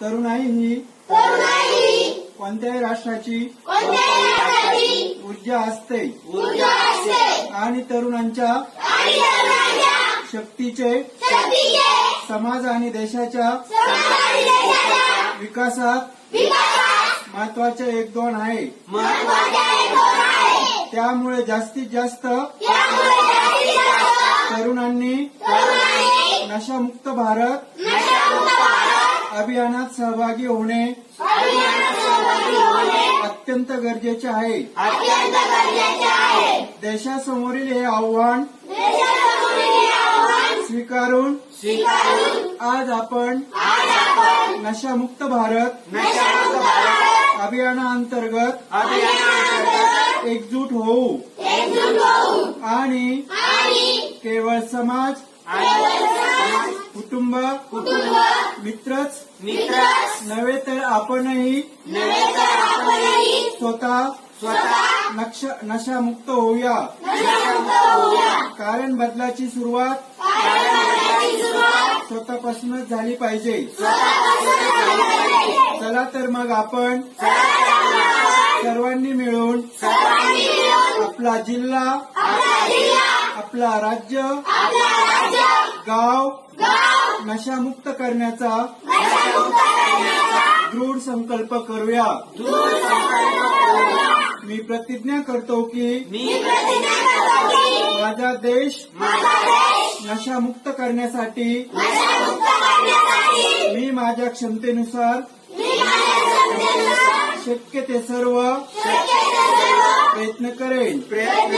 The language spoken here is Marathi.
तरुणाई ही कोणत्याही राष्ट्राची ऊर्जा असते. आणि तरुणांच्या शक्तीचे समाज आणि देशाच्या विकासात महत्त्वाचे एक दोन आहे. त्यामुळे जास्तीत जास्त तरुणांनी तरुणांनी नशामुक्त भारत नशामुक्त भारत अभियानात सहभागी होणे अत्यंत गरजेचे आहे. देशासमोरील हे आव्हान स्वीकारून आज आपण नशामुक्त भारत अभियानाअंतर्गत अभियानाअंतर्गत एकजूट होऊ. आणि आणि केवळ समाज केवळ समाज, कुटुंब कुटुंब मित्रच. नव्हे तर आपणही. स्वतः. नशामुक्त होऊया. कारण बदलाची सुरुवात. स्वतःपासूनच झाली पाहिजे. चला तर मग आपण सर्वांनी मिळून आपला जिल्हा आपला राज्य आपला राज्य गाव गाव नशामुक्त करण्याचा दृढ संकल्प करूया. मी प्रतिज्ञा करतो की माझा देश नशामुक्त करण्यासाठी मी माझ्या क्षमतेनुसार शक्य ते सर्व शक्य ते सर्व प्रयत्न करेन. प्रयत्न